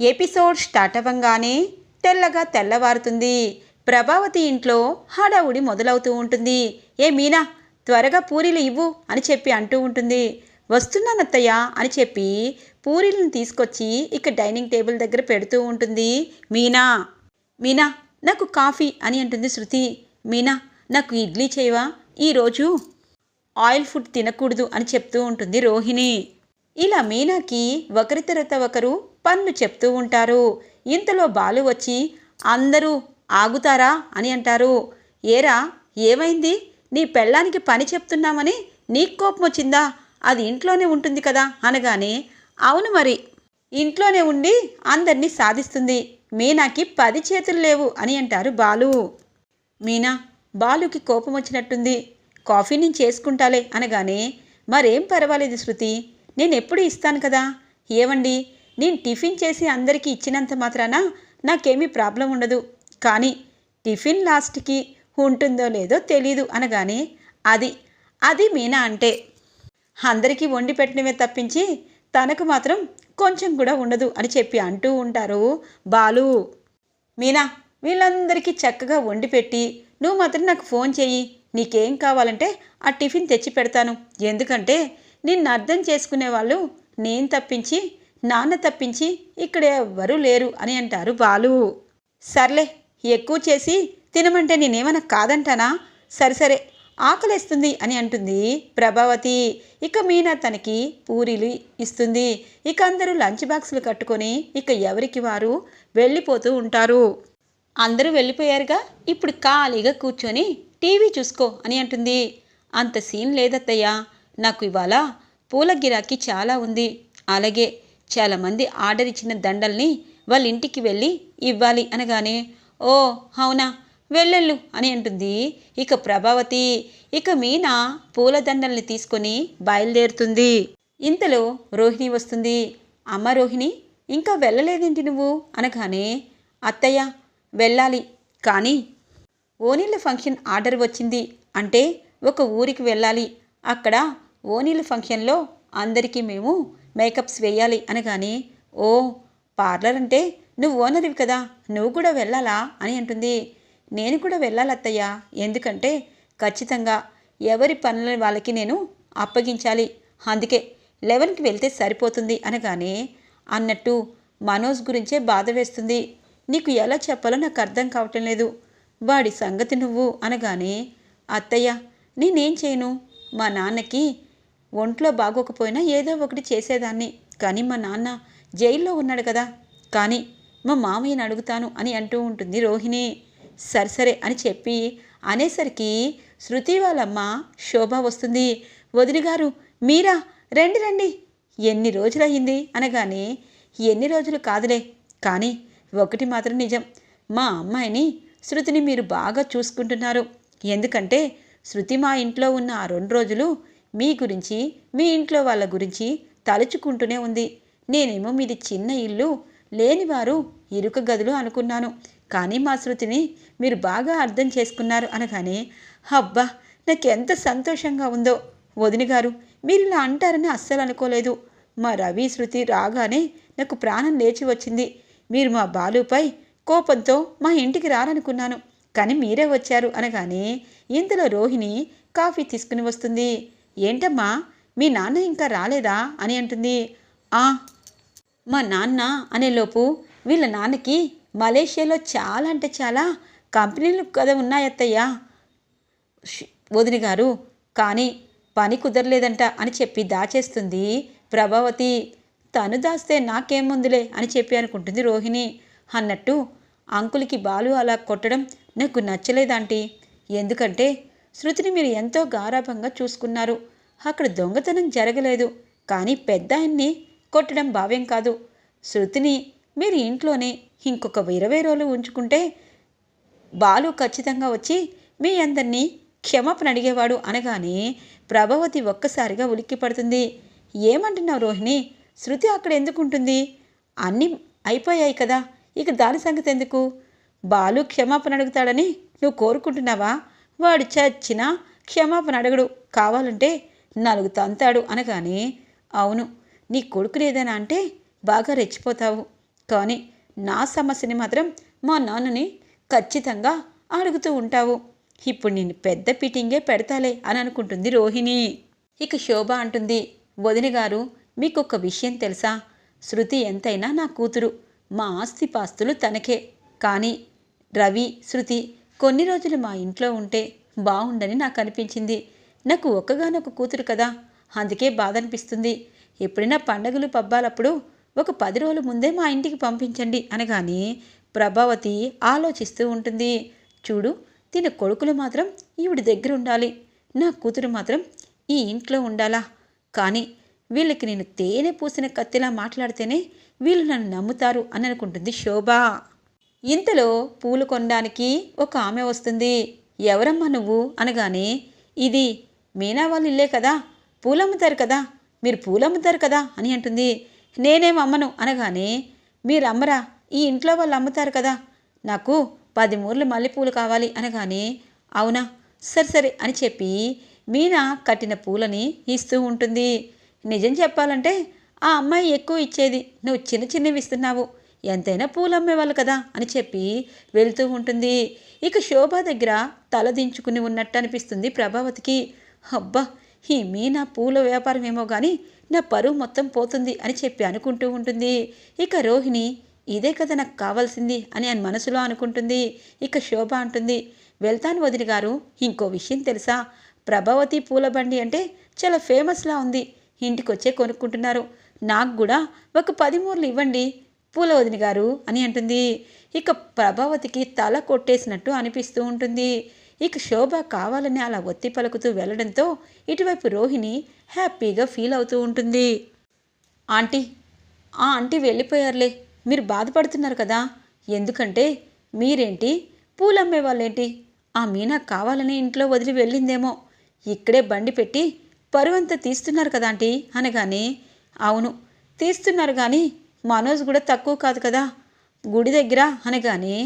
Episode start అవ్వంగానే తెల్లగా తెల్లవారుతుంది. ప్రభావతి ఇంట్లో హడావుడి మొదలవుతూ ఉంటుంది. ఏ మీనా త్వరగా పూరీలు ఇవ్వు అని చెప్పి అంటూ ఉంటుంది. వస్తున్నానత్తయ్య అని చెప్పి పూరీలను తీసుకొచ్చి ఇక డైనింగ్ టేబుల్ దగ్గర పెడుతూ ఉంటుంది. మీనా మీనా నాకు కాఫీ అని అంటుంది శృతి. మీనా నాకు ఇడ్లీ చేయవా? ఈరోజు ఆయిల్ ఫుడ్ తినకూడదు అని చెప్తూ ఉంటుంది రోహిణి. ఇలా మీనాకి ఒకరి తర్వాత ఒకరు పన్ను చెప్తూ ఉంటారు. ఇంతలో బాలు వచ్చి అందరూ ఆగుతారా? అని అంటారు. ఏరా ఏమైంది? నీ పెళ్ళానికి పని చెప్తున్నామని నీకు కోపం వచ్చిందా? అది ఇంట్లోనే ఉంటుంది కదా? అనగానే అవును మరి ఇంట్లోనే ఉండి అందరినీ సాధిస్తుంది. మీనాకి పది చేతులు లేవు అని అంటారు బాలు. మీనా బాలుకి కోపం వచ్చినట్టుంది. కాఫీ నేను చేసుకుంటాలే అనగానే మరేం పర్వాలేదు శృతి నేను ఎప్పుడు ఇస్తాను కదా? ఏవండి? నేను టిఫిన్ చేసి అందరికీ ఇచ్చినంత మాత్రాన నాకేమీ ప్రాబ్లం ఉండదు. కానీ టిఫిన్ లాస్ట్కి ఉంటుందో లేదో తెలీదు అనగానే అది అది మీనా అంటే. అందరికీ వండి పెట్టడమే తప్పించి తనకు మాత్రం కొంచెం కూడా ఉండదు అని చెప్పి అంటూ ఉంటారు బాలు. మీనా వీళ్ళందరికీ చక్కగా వండి పెట్టి నువ్వు మాత్రం నాకు ఫోన్ చేయి నీకేం కావాలంటే ఆ టిఫిన్ తెచ్చి పెడతాను. ఎందుకంటే నిన్ను అర్థం చేసుకునే వాళ్ళు నేను తప్పించి నాన్న తప్పించి ఇక్కడ ఎవ్వరూ లేరు అని అంటారు బాలు. సర్లే ఎక్కువ చేసి తినమంటే నేనేమన్నా కాదంటానా? సరే సరే ఆకలేస్తుంది అని అంటుంది ప్రభావతి. ఇక మీనా తనకి పూరీలు ఇస్తుంది. ఇక అందరూ లంచ్ బాక్సులు కట్టుకొని ఇక ఎవరికి వారు వెళ్ళిపోతూ ఉంటారు. అందరూ వెళ్ళిపోయారుగా ఇప్పుడు ఖాళీగా కూర్చొని టీవీ చూసుకో అని అంటుంది. అంత సీన్ లేదత్తయ్యా నాకు ఇవాళ పూల గిరాకీ చాలా ఉంది. అలాగే చాలామంది ఆర్డర్ ఇచ్చిన దండల్ని వాళ్ళ ఇంటికి వెళ్ళి ఇవ్వాలి అనగానే ఓ అవునా? వెళ్ళెళ్ళు అని అంటుంది. ఇక ప్రభావతి ఇక మీనా పూల దండల్ని తీసుకొని బయలుదేరుతుంది. ఇంతలో రోహిణి వస్తుంది. అమ్మ రోహిణి ఇంకా వెళ్ళలేదేంటి నువ్వు? అనగానే అత్తయ్య వెళ్ళాలి. కానీ ఓనీళ్ళ ఫంక్షన్ ఆర్డర్ వచ్చింది. అంటే ఒక ఊరికి వెళ్ళాలి. అక్కడ ఓనీళ్ళ ఫంక్షన్లో అందరికీ మేము మేకప్స్ వేయాలి అనగానే ఓ పార్లర్ అంటే నువ్వు ఓనర్వి కదా నువ్వు కూడా వెళ్ళాలా? అని అంటుంది. నేను కూడా వెళ్ళాలి అత్తయ్య ఎందుకంటే ఖచ్చితంగా ఎవరి పనుల వాళ్ళకి నేను అప్పగించాలి. అందుకే లెవెన్కి వెళ్తే సరిపోతుంది అనగానే అన్నట్టు మనోజ్ గురించే బాధ వేస్తుంది. నీకు ఎలా చెప్పాలో నాకు అర్థం కావటం లేదు. వాడి సంగతి నువ్వు. అనగానే అత్తయ్య నేనేం చేయను? మా నాన్నకి ఒంట్లో బాగోకపోయినా ఏదో ఒకటి చేసేదాన్ని. కానీ మా నాన్న జైల్లో ఉన్నాడు కదా. కానీ మా మామయ్యని అడుగుతాను అని అంటూ ఉంటుంది రోహిణి. సరే సరే అని చెప్పి అనేసరికి శృతి వాళ్ళమ్మ శోభ వస్తుంది. వదిన గారు మీరా? రండి రండి. ఎన్ని రోజులయ్యింది? అనగానే ఎన్ని రోజులు కాదులే. కానీ ఒకటి మాత్రం నిజం. మా అమ్మాయిని శృతిని మీరు బాగా చూసుకుంటున్నారు. ఎందుకంటే శృతి మా ఇంట్లో ఉన్న ఆ రెండు రోజులు మీ గురించి మీ ఇంట్లో వాళ్ళ గురించి తలుచుకుంటూనే ఉంది. నేనేమో మీది చిన్న ఇల్లు లేనివారు ఇరుక గదులు అనుకున్నాను. కానీ మా శృతిని మీరు బాగా అర్థం చేసుకున్నారు అనగానే అబ్బా నాకు ఎంత సంతోషంగా ఉందో. వదిన గారు మీరు ఇలా అంటారని అస్సలు అనుకోలేదు. మా రవి శృతి రాగానే నాకు ప్రాణం లేచి వచ్చింది. మీరు మా బాలుపై కోపంతో మా ఇంటికి రారనుకున్నాను. కానీ మీరే వచ్చారు అనగానే ఇంతలో రోహిణి కాఫీ తీసుకుని వస్తుంది. ఏంటమ్మా మీ నాన్న ఇంకా రాలేదా? అని అంటుంది. ఆ మా నాన్న అనేలోపు వీళ్ళ నాన్నకి మలేషియాలో చాలా అంటే చాలా కంపెనీలు కదా ఉన్నాయత్తయ్యా ష్- వదిన గారు. కానీ పని కుదరలేదంట అని చెప్పి దాచేస్తుంది ప్రభావతి. తను దాస్తే నాకేముందులే అని చెప్పి అనుకుంటుంది రోహిణి. అన్నట్టు అంకుల్కి బాలు అలా కొట్టడం నాకు నచ్చలేదంటీ. ఎందుకంటే శృతిని మీరు ఎంతో గారాభంగా చూసుకున్నారు. అక్కడ దొంగతనం జరగలేదు. కానీ పెద్ద ఆయన్ని కొట్టడం భావ్యం కాదు. శృతిని మీరు ఇంట్లోనే ఇంకొక ఇరవై రోజులు ఉంచుకుంటే బాలు ఖచ్చితంగా వచ్చి మీ అందరినీ క్షమాపణ అడిగేవాడు అనగానే ప్రభావతి ఒక్కసారిగా ఉలిక్కి పడుతుంది. ఏమంటున్నావు రోహిణి? శృతి అక్కడ ఎందుకు ఉంటుంది? అన్నీ అయిపోయాయి కదా. ఇక దాని సంగతి ఎందుకు? బాలు క్షమాపణ అడుగుతాడని నువ్వు కోరుకుంటున్నావా? వాడు చచ్చినా క్షమాపణ అడగడు. కావాలంటే నలుగు తంతాడు అనగానే అవును నీ కొడుకుని ఏదైనా అంటే బాగా రెచ్చిపోతావు. కానీ నా సమస్యని మాత్రం మా నాన్నని ఖచ్చితంగా అడుగుతూ ఉంటావు. ఇప్పుడు నేను పెద్ద పీటింగే పెడతాలే అని అనుకుంటుంది రోహిణి. ఇక శోభ అంటుంది వదిన గారు మీకు ఒక విషయం తెలుసా? శృతి ఎంతైనా నా కూతురు. మా ఆస్తిపాస్తులు తనకే. కానీ రవి శృతి కొన్ని రోజులు మా ఇంట్లో ఉంటే బాగుండని నాకు అనిపించింది నాకు ఒక్కగానొక కూతురు కదా. అందుకే బాధ అనిపిస్తుంది ఎప్పుడైనా పండగలు పబ్బాలప్పుడు ఒక పది రోజుల ముందే మా ఇంటికి పంపించండి అనగానే ప్రభావతి ఆలోచిస్తూ ఉంటుంది. చూడు తిన కొడుకులు మాత్రం ఈవిడ దగ్గర ఉండాలి నా కూతురు మాత్రం ఈ ఇంట్లో ఉండాలా? కానీ వీళ్ళకి నేను తేనె పూసిన కత్తిలా మాట్లాడితేనే వీళ్ళు నన్ను నమ్ముతారు అని అనుకుంటుంది శోభ. ఇంతలో పూలు కొనడానికి ఒక ఆమె వస్తుంది. ఎవరమ్మా నువ్వు? అనగానే ఇది మీనా వాళ్ళు ఇల్లే కదా? పూలమ్ముతారు కదా? మీరు పూలమ్ముతారు కదా? అని అంటుంది. నేనేం అమ్మను? అనగానే మీరు అమ్మరా? ఈ ఇంట్లో వాళ్ళు అమ్ముతారు కదా? నాకు పది మూరలు మల్లెపూలు కావాలి. అనగానే అవునా? సరే సరే అని చెప్పి మీనా కట్టిన పూలని ఇస్తూ ఉంటుంది. నిజం చెప్పాలంటే ఆ అమ్మాయి ఎక్కువ ఇచ్చేది నువ్వు చిన్న చిన్నవి ఇస్తున్నావు. ఎంతైనా పూలు అమ్మేవాళ్ళు కదా అని చెప్పి వెళ్తూ ఉంటుంది. ఇక శోభ దగ్గర తలదించుకుని ఉన్నట్టు అనిపిస్తుంది ప్రభావతికి. అబ్బా ఈ మీనా పూల వ్యాపారం ఏమో కానీ నా పరువు మొత్తం పోతుంది అని చెప్పి అనుకుంటూ ఉంటుంది. ఇక రోహిణి ఇదే కదా నాకు కావాల్సింది అని ఆయన మనసులో అనుకుంటుంది. ఇక శోభ అంటుంది వెళ్తాను వదిలి గారు ఇంకో విషయం తెలుసా? ప్రభావతి పూల బండి అంటే చాలా ఫేమస్లా ఉంది. ఇంటికి వచ్చే కొనుక్కుంటున్నారు. నాకు కూడా ఒక పది మూరలు ఇవ్వండి పూలవదిని గారు అని అంటుంది. ఇక ప్రభావతికి తల కొట్టేసినట్టు అనిపిస్తూ ఉంటుంది. ఇక శోభ కావాలని అలా ఒత్తి పలుకుతూ వెళ్ళడంతో ఇటువైపు రోహిణి హ్యాపీగా ఫీల్ అవుతూ ఉంటుంది. ఆంటీ ఆ ఆంటీ వెళ్ళిపోయారులే. మీరు బాధపడుతున్నారు కదా. ఎందుకంటే మీరేంటి? పూలమ్మే వాళ్ళేంటి? ఆ మీనా కావాలని ఇంట్లో వదిలి వెళ్ళిందేమో. ఇక్కడే బండి పెట్టి పరువంతా తీస్తున్నారు కదా ఆంటీ అనగానే అవును తీస్తున్నారు కానీ మనోజ్ కూడా తక్కువ కాదు కదా? గుడి దగ్గర అనగానే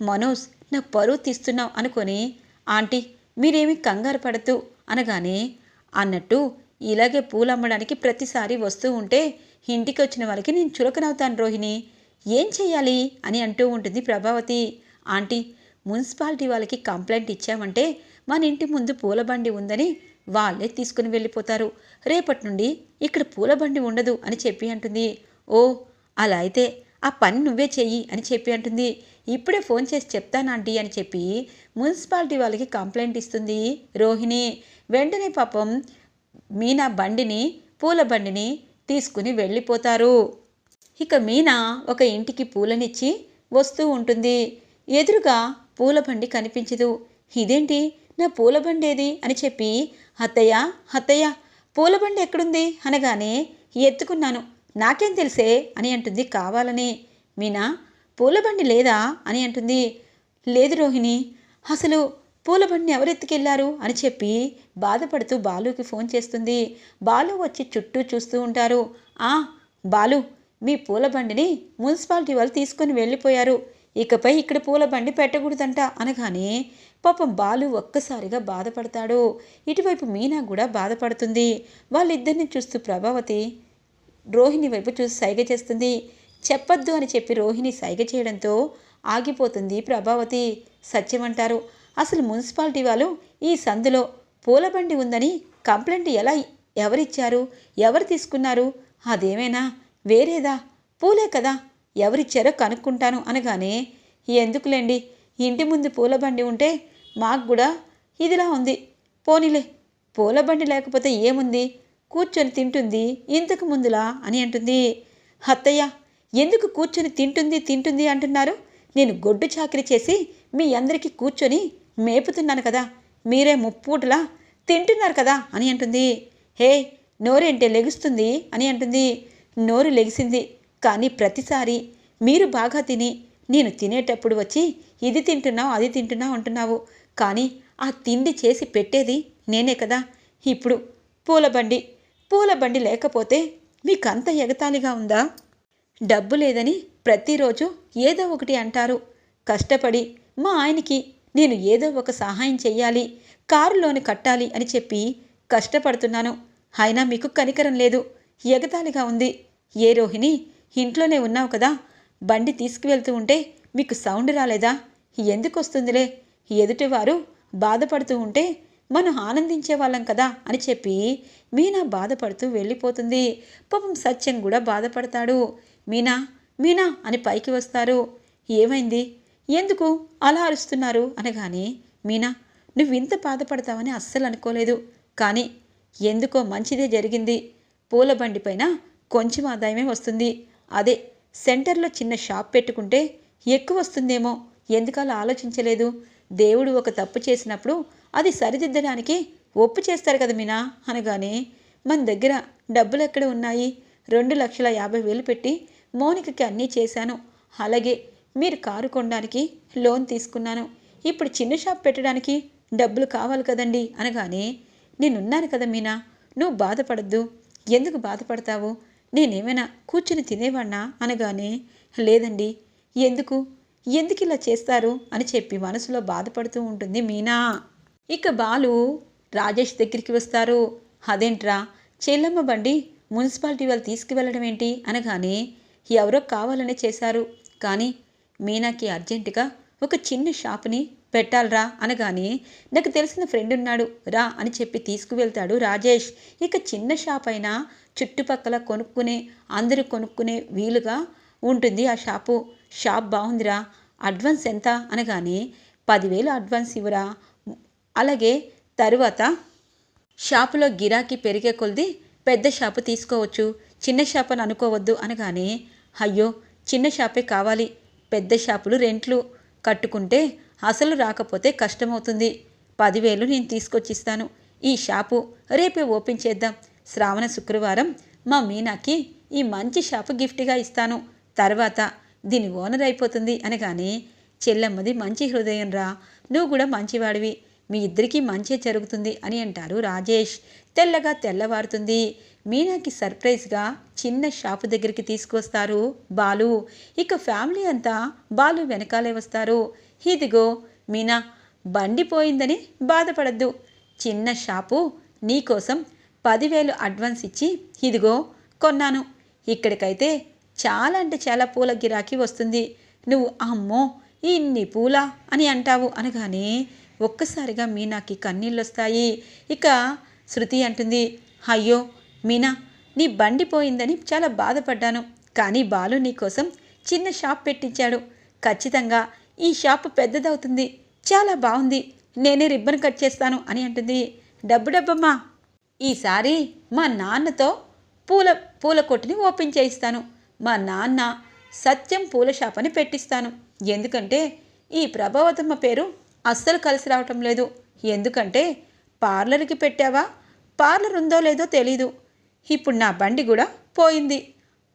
మనోజ్ నా పరువు తీస్తున్నావు అనుకొని ఆంటీ మీరేమి కంగారు పడద్దు అనగానే అన్నట్టు ఇలాగే పూలు అమ్మడానికి ప్రతిసారి వస్తూ ఉంటే ఇంటికి వచ్చిన వాళ్ళకి నేను చులకనవుతాను రోహిణి. ఏం చేయాలి అని అంటూ ఉంటుంది ప్రభావతి. ఆంటీ మున్సిపాలిటీ వాళ్ళకి కంప్లైంట్ ఇచ్చామంటే మన ఇంటి ముందు పూల బండి ఉందని వాళ్ళే తీసుకుని వెళ్ళిపోతారు. రేపటి నుండి ఇక్కడ పూల బండి ఉండదు అని చెప్పి అంటుంది. ఓ అలా అయితే ఆ పని నువ్వే చెయ్యి అని చెప్పి అంటుంది. ఇప్పుడే ఫోన్ చేసి చెప్తానంటీ అని చెప్పి మున్సిపాలిటీ వాళ్ళకి కంప్లైంట్ ఇస్తుంది. రోహిణి వెంటనే పాపం మీనా బండిని పూల బండిని తీసుకుని వెళ్ళిపోతారు. ఇక మీనా ఒక ఇంటికి పూలనిచ్చి వస్తూ ఉంటుంది. ఎదురుగా పూల బండి కనిపించదు. ఇదేంటి? నా పూల బండి ఏది? అని చెప్పి అత్తయ్య అత్తయ్య పూల బండి ఎక్కడుంది? అనగానే ఎత్తుకున్నాను. నాకేం తెలిసే? అని అంటుంది. కావాలని. మీనా పూల బండి లేదా? అని అంటుంది. లేదు రోహిణి. అసలు పూలబండిని ఎవరెత్తుకెళ్ళారు? అని చెప్పి బాధపడుతూ బాలుకి ఫోన్ చేస్తుంది. బాలు వచ్చి చుట్టూ చూస్తూ ఉంటారు. ఆ బాలు మీ పూల బండిని మున్సిపాలిటీ వాళ్ళు తీసుకొని వెళ్ళిపోయారు. ఇకపై ఇక్కడ పూల బండి పెట్టకూడదంట అనగానే పాపం బాలు ఒక్కసారిగా బాధపడతాడు. ఇటువైపు మీనా కూడా బాధపడుతుంది. వాళ్ళిద్దరిని చూస్తూ ప్రభావతి రోహిణి వైపు చూసి సైగ చేస్తుంది. చెప్పొద్దు అని చెప్పి రోహిణి సైగ చేయడంతో ఆగిపోతుంది ప్రభావతి. సత్యమంటారు అసలు మున్సిపాలిటీ వాళ్ళు ఈ సందులో పూలబండి ఉందని కంప్లైంట్ ఎలా ఎవరిచ్చారు? ఎవరు తీసుకున్నారు? అదేమైనా? వేరేదా? పూలే కదా? ఎవరిచ్చారో కనుక్కుంటాను అనగానే ఎందుకులేండి? ఇంటి ముందు పూలబండి ఉంటే మాకు కూడా ఇదిలా ఉంది. పోనీలే. పూలబండి లేకపోతే ఏముంది? కూర్చొని తింటుంది. ఇంతకు ముందులా? అని అంటుంది. అత్తయ్య ఎందుకు కూర్చొని తింటుంది తింటుంది అంటున్నారు? నేను గొడ్డు చాకరీ చేసి మీ అందరికీ కూర్చొని మేపుతున్నాను కదా. మీరే ముప్పూటలా తింటున్నారు కదా అని అంటుంది. హే నోరేంటే లెగుస్తుంది? అని అంటుంది. నోరు లెగిసింది కానీ ప్రతిసారి మీరు బాగా తిని నేను తినేటప్పుడు వచ్చి ఇది తింటున్నావు అది తింటున్నావు అంటున్నావు. కానీ ఆ తిండి చేసి పెట్టేది నేనే కదా. ఇప్పుడు పూలబండి పూల బండి లేకపోతే మీకంత ఎగతాళిగా ఉందా? డబ్బు లేదని ప్రతిరోజు ఏదో ఒకటి అంటారు. కష్టపడి మా ఆయనకి నేను ఏదో ఒక సహాయం చెయ్యాలి కారులోని కట్టాలి అని చెప్పి కష్టపడుతున్నాను. అయినా మీకు కనికరం లేదు. ఎగతాళిగా ఉంది. ఏ రోహిణి ఇంట్లోనే ఉన్నావు కదా. బండి తీసుకువెళ్తూ ఉంటే మీకు సౌండ్ రాలేదా? ఎందుకు వస్తుందిలే ఎదుటివారు బాధపడుతూ ఉంటే మనం ఆనందించే వాళ్ళం కదా అని చెప్పి మీనా బాధపడుతూ వెళ్ళిపోతుంది. పాపం సత్యం కూడా బాధపడతాడు. మీనా మీనా అని పైకి వస్తారు. ఏమైంది? ఎందుకు అలా అరుస్తున్నారు? అనగానే మీనా నువ్వు ఇంత బాధపడతావని అస్సలు అనుకోలేదు. కానీ ఎందుకో మంచిదే జరిగింది. పూల బండి పైన కొంచెం ఆదాయమే వస్తుంది. అదే సెంటర్లో చిన్న షాప్ పెట్టుకుంటే ఎక్కువ వస్తుందేమో. ఎందుకలా ఆలోచించలేదు? దేవుడు ఒక తప్పు చేసినప్పుడు అది సరిదిద్దడానికి ఒప్పు చేస్తారు కదా మీనా? అనగానే మన దగ్గర డబ్బులు ఎక్కడ ఉన్నాయి? రెండు లక్షల యాభై వేలు పెట్టి మౌనికకి అన్నీ చేశాను. అలాగే మీరు కారు కొనడానికి లోన్ తీసుకున్నాను. ఇప్పుడు చిన్న షాప్ పెట్టడానికి డబ్బులు కావాలి కదండి? అనగానే నేనున్నాను కదా మీనా? నువ్వు బాధపడద్దు. ఎందుకు బాధపడతావు? నేనేమైనా కూర్చుని తినేవాణ్ణా? అనగానే లేదండి. ఎందుకు? ఎందుకు ఇలా చేస్తారు అని చెప్పి మనసులో బాధపడుతూ ఉంటుంది మీనా. ఇక బాలు రాజేష్ దగ్గరికి వస్తారు. అదేంట్రా చెల్లమ్మ బండి మున్సిపాలిటీ వాళ్ళు తీసుకువెళ్ళడం ఏంటి అనగానే ఎవరో కావాలనే చేశారు. కానీ మీనాకి అర్జెంటుగా ఒక చిన్న షాపుని పెట్టాలరా అనగానే నాకు తెలిసిన ఫ్రెండ్ ఉన్నాడు రా అని చెప్పి తీసుకువెళ్తాడు రాజేష్. ఇక చిన్న షాప్ అయినా చుట్టుపక్కల కొనుక్కునే అందరూ కొనుక్కునే వీలుగా ఉంటుంది. ఆ షాపు షాప్ బాగుందిరా. అడ్వాన్స్ ఎంత? అనగానే పదివేలు అడ్వాన్స్ ఇవ్వరా. అలాగే తరువాత షాపులో గిరాకీ పెరిగే కొలిది పెద్ద షాపు తీసుకోవచ్చు. చిన్న షాప్ అని అనుకోవద్దు అనగానే అయ్యో చిన్న షాపే కావాలి. పెద్ద షాపులు రెంట్లు కట్టుకుంటే అసలు రాకపోతే కష్టమవుతుంది. పదివేలు నేను తీసుకొచ్చిస్తాను. ఈ షాపు రేపే ఓపెన్ చేద్దాం. శ్రావణ శుక్రవారం మా మీనాకి ఈ మంచి షాపు గిఫ్ట్గా ఇస్తాను. తర్వాత దీని ఓనర్ అయిపోతుంది అనగానే చెల్లమ్మది మంచి హృదయం రా నువ్వు కూడా మంచివాడివి మీ ఇద్దరికీ మంచే జరుగుతుంది అని అంటారు రాజేష్. తెల్లగా తెల్లవారుతుంది. మీనాకి సర్ప్రైజ్గా చిన్న షాపు దగ్గరికి తీసుకొస్తారు బాలు. ఇక ఫ్యామిలీ అంతా బాలు వెనకాలే వస్తారు. ఇదిగో మీనా బండి పోయిందని బాధపడద్దు. చిన్న షాపు నీకోసం పదివేలు అడ్వాన్స్ ఇచ్చి ఇదిగో కొన్నాను. ఇక్కడికైతే చాలా అంటే చాలా పూల గిరాకీ వస్తుంది. నువ్వు అమ్మో ఇన్ని పూల అని అంటావు అనగానే ఒక్కసారిగా మీనాకి కన్నీళ్ళు వస్తాయి ఇక శృతి అంటుంది అయ్యో మీనా నీ బండి పోయిందని చాలా బాధపడ్డాను. కానీ బాలు నీకోసం చిన్న షాప్ పెట్టించాడు. ఖచ్చితంగా ఈ షాప్ పెద్దదవుతుంది. చాలా బాగుంది. నేనే రిబ్బన్ కట్ చేస్తాను అని అంటుంది. డబ్బు డబ్బమ్మా. ఈసారి మా నాన్నతో పూల పూల కొట్టుని ఓపెన్ చేయిస్తాను. మా నాన్న సత్యం పూల షాప్ అని పెట్టిస్తాను. ఎందుకంటే ఈ ప్రభావతమ్మ పేరు అస్సలు కలిసి రావటం లేదు. ఎందుకంటే పార్లర్కి పెట్టావా? పార్లర్ ఉందో లేదో తెలీదు. ఇప్పుడు నా బండి కూడా పోయింది.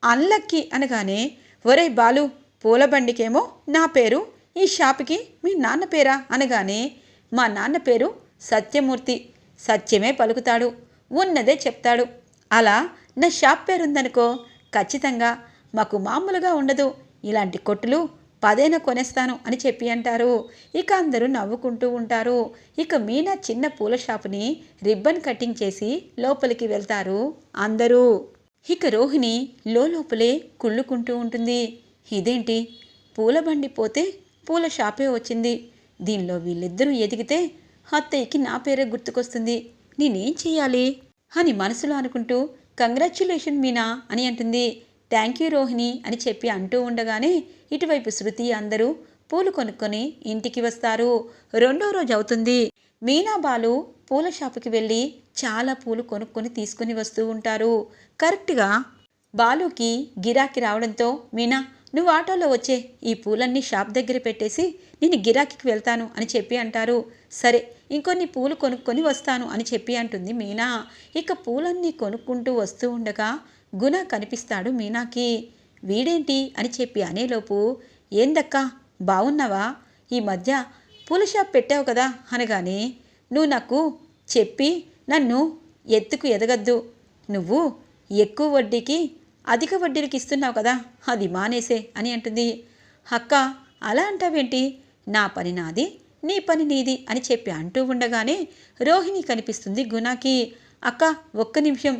అన్లక్కి అనగానే ఒరే బాలు పూల బండికేమో నా పేరు ఈ షాప్కి మీ నాన్న పేరా? అనగానే మా నాన్న పేరు సత్యమూర్తి. సత్యమే పలుకుతాడు. ఉన్నదే చెప్తాడు. అలా నా షాప్ పేరుందనుకో ఖచ్చితంగా మాకు మామూలుగా ఉండదు. ఇలాంటి కొట్టులు పదేన కొనేస్తాను అని చెప్పి అంటారు. ఇక అందరూ నవ్వుకుంటూ ఉంటారు. ఇక మీనా చిన్న పూల షాపుని రిబ్బన్ కటింగ్ చేసి లోపలికి వెళ్తారు అందరూ. ఇక రోహిణి లోపలే కుళ్ళుకుంటూ ఉంటుంది. ఇదేంటి? పూల బండి పోతే పూల షాపే వచ్చింది. దీనిలో వీళ్ళిద్దరూ ఎదిగితే అత్తయ్యకి నా పేరే గుర్తుకొస్తుంది. నేనేం చేయాలి? అని మనసులో అనుకుంటూ కంగ్రాచ్యులేషన్ మీనా అని అంటుంది. థ్యాంక్ యూ రోహిణి అని చెప్పి అంటూ ఉండగానే ఇటువైపు శృతి అందరూ పూలు కొనుక్కొని ఇంటికి వస్తారు. రెండో రోజు అవుతుంది. మీనా బాలు పూల షాపుకి వెళ్ళి చాలా పూలు కొనుక్కొని తీసుకుని వస్తూ ఉంటారు. కరెక్ట్గా బాలుకి గిరాకీ రావడంతో మీనా నువ్వు ఆటోలో వచ్చే ఈ పూలన్నీ షాప్ దగ్గర పెట్టేసి నేను గిరాకీకి వెళ్తాను అని చెప్పి అంటారు. సరే ఇంకొన్ని పూలు కొనుక్కొని వస్తాను అని చెప్పి అంటుంది మీనా. ఇక పూలన్నీ కొనుక్కుంటూ వస్తూ ఉండగా గుణ కనిపిస్తాడు మీనాకి. వీడేంటి అని చెప్పి అనేలోపు ఏందక్కా బాగున్నావా ఈ మధ్య పూల షాప్ పెట్టావు కదా అనగానే నువ్వు నాకు చెప్పి నన్ను ఎత్తుకు ఎదగద్దు. నువ్వు ఎక్కువ వడ్డీకి అధిక వడ్డీలకి ఇస్తున్నావు కదా అది మానేసే అని అంటుంది. అక్క అలా అంటావేంటి? నా పని నాది నీ పని నీది అని చెప్పి అంటూ ఉండగానే రోహిణి కనిపిస్తుంది గుణకి. అక్క ఒక్క నిమిషం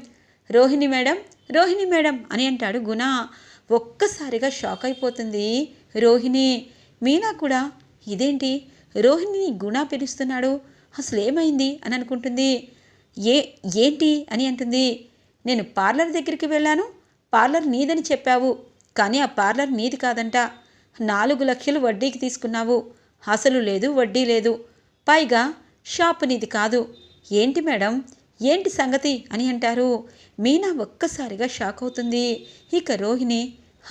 రోహిణి మేడం రోహిణి మేడం అని అంటాడు గుణ. ఒక్కసారిగా షాక్ అయిపోతుంది. రోహిణి మీనా కూడా ఇదేంటి? రోహిణిని గుణ పిలుస్తున్నాడు. అసలు ఏమైంది? అని అనుకుంటుంది. ఏ ఏంటి? అని అంటుంది. నేను పార్లర్ దగ్గరికి వెళ్ళాను. పార్లర్ నీదని చెప్పావు. కానీ ఆ పార్లర్ నీది కాదంట. నాలుగు లక్షలు వడ్డీకి తీసుకున్నావు. అసలు లేదు వడ్డీ లేదు. పైగా షాపు నీది కాదు. ఏంటి మేడం? ఏంటి సంగతి? అని అంటారు. మీనా ఒక్కసారిగా షాక్ అవుతుంది. ఇక రోహిణి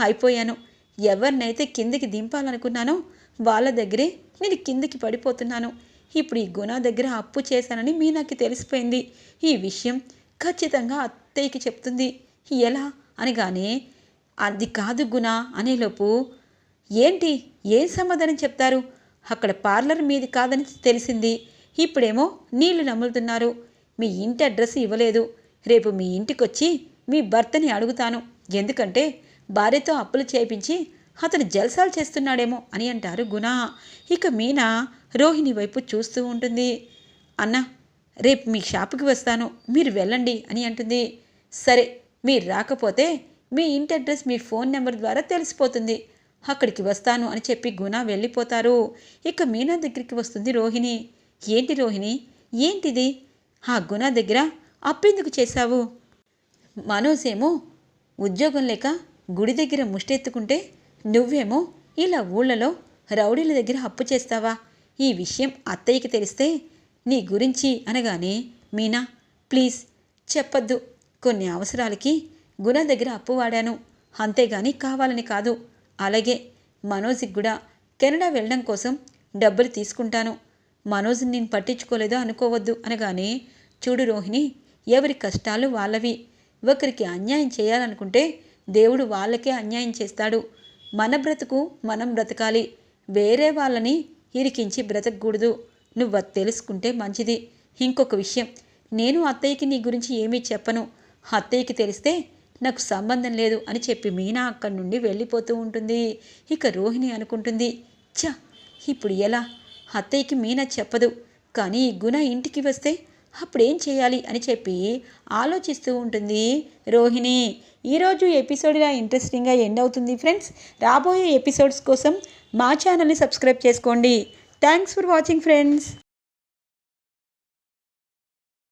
అయిపోయాను. ఎవరినైతే కిందికి దింపాలనుకున్నానో వాళ్ళ దగ్గరే నేను కిందికి పడిపోతున్నాను. ఇప్పుడు ఈ గుణ దగ్గర అప్పు చేశానని మీనాకి తెలిసిపోయింది. ఈ విషయం ఖచ్చితంగా అత్తయ్యకి చెప్తుంది. ఎలా? అనగానే అది కాదు గుణ అనేలోపు ఏంటి? ఏం సమాధానం చెప్తారు? అక్కడ పార్లర్ మీది కాదని తెలిసింది. ఇప్పుడేమో నీళ్ళు నమ్ములుతున్నారు మీ ఇంటి అడ్రస్ ఇవ్వలేదు. రేపు మీ ఇంటికొచ్చి మీ భర్తని అడుగుతాను. ఎందుకంటే భార్యతో అప్పులు చేపించి అతను జల్సాలు చేస్తున్నాడేమో అని అంటారు గుణ. ఇక మీనా రోహిణి వైపు చూస్తూ ఉంటుంది. అన్న రేపు మీ షాపుకి వస్తాను. మీరు వెళ్ళండి అని అంటుంది. సరే మీరు రాకపోతే మీ ఇంటి అడ్రస్ మీ ఫోన్ నెంబర్ ద్వారా తెలిసిపోతుంది. అక్కడికి వస్తాను అని చెప్పి గుణ వెళ్ళిపోతారు. ఇక మీనా దగ్గరికి వస్తుంది రోహిణి. ఏంటి రోహిణి? ఏంటిది? ఆ గుణ దగ్గర అప్పెందుకు చేశావు? మనోజ్ ఏమో ఉద్యోగం లేక గుడి దగ్గర ముష్టెత్తుకుంటే నువ్వేమో ఇలా ఊళ్ళలో రౌడీల దగ్గర అప్పు చేస్తావా? ఈ విషయం అత్తయ్యకి తెలిస్తే నీ గురించి అనగానే మీనా ప్లీజ్ చెప్పొద్దు. కొన్ని అవసరాలకి గుణ దగ్గర అప్పు వాడాను. అంతేగాని కావాలని కాదు. అలాగే మనోజ్కి కూడా కెనడా వెళ్ళడం కోసం డబ్బులు తీసుకుంటాను. మనోజ్ని నేను పట్టించుకోలేదో అనుకోవద్దు అనగానే చూడు రోహిణి ఎవరి కష్టాలు వాళ్ళవి. ఒకరికి అన్యాయం చేయాలనుకుంటే దేవుడు వాళ్ళకే అన్యాయం చేస్తాడు. మన బ్రతుకు మనం బ్రతకాలి. వేరే వాళ్ళని ఇరికించి బ్రతకూడదు. నువ్వు అది తెలుసుకుంటే మంచిది. ఇంకొక విషయం. నేను అత్తయ్యకి నీ గురించి ఏమీ చెప్పను. అత్తయ్యకి తెలిస్తే నాకు సంబంధం లేదు అని చెప్పి మీనా అక్కడి నుండి వెళ్ళిపోతూ ఉంటుంది. ఇక రోహిణి అనుకుంటుంది ఛ! ఇప్పుడు ఎలా? అత్తయ్యకి మీనా చెప్పదు. కానీ ఈ గుణ ఇంటికి వస్తే అప్పుడేం చేయాలి అని చెప్పి ఆలోచిస్తూ ఉంటుంది రోహిణి. ఈరోజు ఎపిసోడ్ ఇలా ఇంట్రెస్టింగ్గా ఎండ్ అవుతుంది ఫ్రెండ్స్. రాబోయే ఎపిసోడ్స్ కోసం మా ఛానల్ని సబ్స్క్రైబ్ చేసుకోండి. Thanks for watching friends.